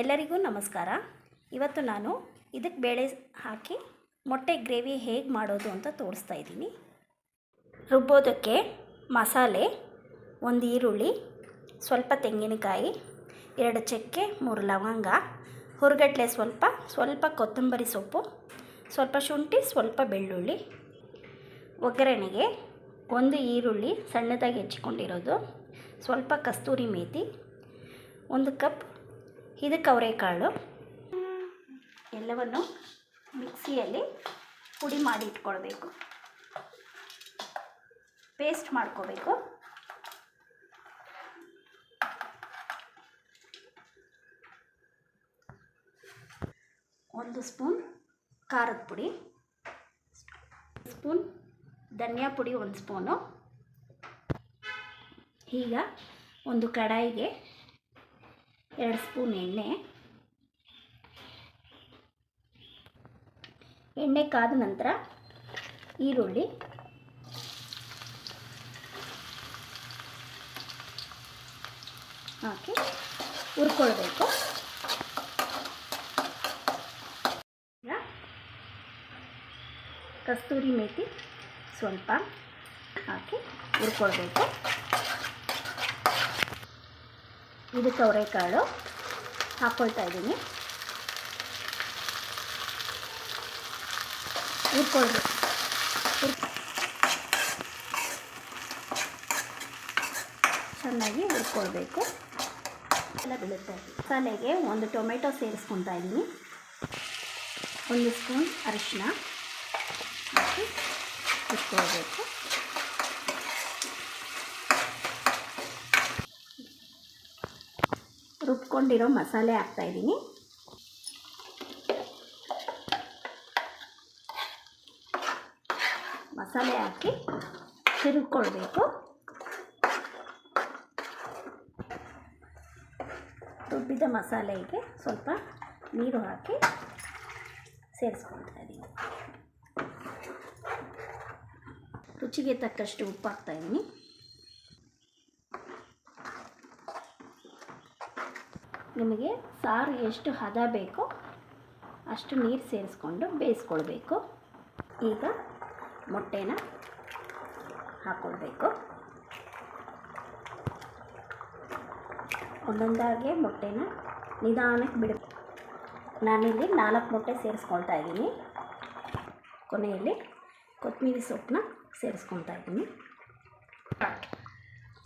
ಎಲ್ಲರಿಗೂ ನಮಸ್ಕಾರ. ಇವತ್ತು ನಾನು ಇದಕ್ಕೆ ಬೇಳೆ ಹಾಕಿ ಮೊಟ್ಟೆ ಗ್ರೇವಿ ಹೇಗೆ ಮಾಡೋದು ಅಂತ ತೋರಿಸ್ತಾ ಇದ್ದೀನಿ. ರುಬ್ಬೋದಕ್ಕೆ ಮಸಾಲೆ, ಒಂದು ಈರುಳ್ಳಿ, ಸ್ವಲ್ಪ ತೆಂಗಿನಕಾಯಿ, ಎರಡು ಚಕ್ಕೆ, ಮೂರು ಲವಂಗ ಹುರ್ಗಡ್ಲೆ ಸ್ವಲ್ಪ ಸ್ವಲ್ಪ ಕೊತ್ತಂಬರಿ ಸೊಪ್ಪು, ಸ್ವಲ್ಪ ಶುಂಠಿ, ಸ್ವಲ್ಪ ಬೆಳ್ಳುಳ್ಳಿ. ಒಗ್ಗರಣೆಗೆ ಒಂದು ಈರುಳ್ಳಿ ಸಣ್ಣದಾಗಿ ಹೆಚ್ಚಿಕೊಂಡಿರೋದು, ಸ್ವಲ್ಪ ಕಸ್ತೂರಿ ಮೇಥಿ ಒಂದು ಕಪ್ ಇದಕ್ಕೆ ಅವರೆಕಾಳು ಎಲ್ಲವನ್ನು ಮಿಕ್ಸಿಯಲ್ಲಿ ಪುಡಿ ಮಾಡಿ ಇಟ್ಕೊಳ್ಬೇಕು. ಪೇಸ್ಟ್ ಮಾಡ್ಕೋಬೇಕು. ಒಂದು ಸ್ಪೂನ್ ಖಾರದ ಪುಡಿ, ಸ್ಪೂನ್ ಧನಿಯಾ ಪುಡಿ ಒಂದು ಸ್ಪೂನು. ಈಗ ಒಂದು ಕಡಾಯಿಗೆ ಎರಡು ಸ್ಪೂನ್ ಎಣ್ಣೆ. ಎಣ್ಣೆ ಕಾದ ನಂತರ ಈರುಳ್ಳಿ. ಹಾಕಿ ಹುರ್ಕೊಳ್ಬೇಕು. ಕಸ್ತೂರಿ ಮೇಥಿ ಸ್ವಲ್ಪ ಹಾಕಿ ಹುರ್ಕೊಳ್ಬೇಕು. ಇದಕ್ಕೆ ಸೌರೆಕಾಳು. ಹಾಕ್ಕೊಳ್ತಾ ಇದ್ದೀನಿ. ಹುರ್ಕೊಳ್ಬೇಕು ಚೆನ್ನಾಗಿ ಹುರ್ಕೊಳ್ಬೇಕು. ಎಲ್ಲ ಬೀಳುತ್ತೆ. ಮಸಾಲೆಗೆ ಒಂದು ಟೊಮೆಟೊ ಸೇರಿಸ್ಕೊತಾ ಇದ್ದೀನಿ. ಒಂದು ಸ್ಪೂನ್ ಅರಿಶಿನ ಹಾಕಿ ಹುರ್ಕೊಳ್ಬೇಕು. ರುಬ್ಕೊಂಡಿರೋ ಮಸಾಲೆ ಹಾಕ್ತಾಯಿದ್ದೀನಿ ಮಸಾಲೆ ಹಾಕಿ ತಿರುಗ್ಕೊಳ್ಬೇಕು. ರುಬ್ಬಿದ ಮಸಾಲೆಗೆ ಸ್ವಲ್ಪ ನೀರು ಹಾಕಿ ಸೇರಿಸ್ಕೊಳ್ತಾ ಇದ್ದೀನಿ. ರುಚಿಗೆ ತಕ್ಕಷ್ಟು ಉಪ್ಪು ಹಾಕ್ತಾಯಿದ್ದೀನಿ ನಿಮಗೆ ಸಾರು ಎಷ್ಟು ಹದ ಬೇಕೋ ಅಷ್ಟು ನೀರು ಸೇರಿಸ್ಕೊಂಡು ಬೇಯಿಸ್ಕೊಳ್ಬೇಕು. ಈಗ ಮೊಟ್ಟೆನ ಹಾಕ್ಕೊಳ್ಬೇಕು ಒಂದೊಂದಾಗೆ ಮೊಟ್ಟೆನ ನಿಧಾನಕ್ಕೆ ಬಿಡ ನಾನಿಲ್ಲಿ ನಾಲ್ಕು ಮೊಟ್ಟೆ ಸೇರಿಸ್ಕೊಳ್ತಾ ಇದ್ದೀನಿ. ಕೊನೆಯಲ್ಲಿ ಕೊತ್ತಂಬರಿ ಸೊಪ್ಪನ್ನ ಸೇರಿಸ್ಕೊಳ್ತಾ ಇದ್ದೀನಿ.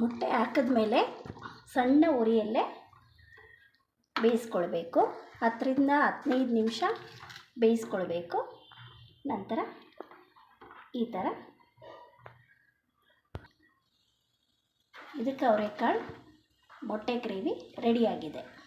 ಮೊಟ್ಟೆ ಹಾಕಿದ್ಮೇಲೆ ಸಣ್ಣ ಉರಿಯಲ್ಲೇ ಬೇಯಿಸ್ಕೊಳ್ಬೇಕು. ಹತ್ತರಿಂದ ಹದಿನೈದು ನಿಮಿಷ ಬೇಯಿಸ್ಕೊಳ್ಬೇಕು. ನಂತರ ಈ ಥರ. ಇದಕ್ಕೆ ಅವರೆಕಾಳು ಮೊಟ್ಟೆ ಗ್ರೇವಿ ರೆಡಿಯಾಗಿದೆ.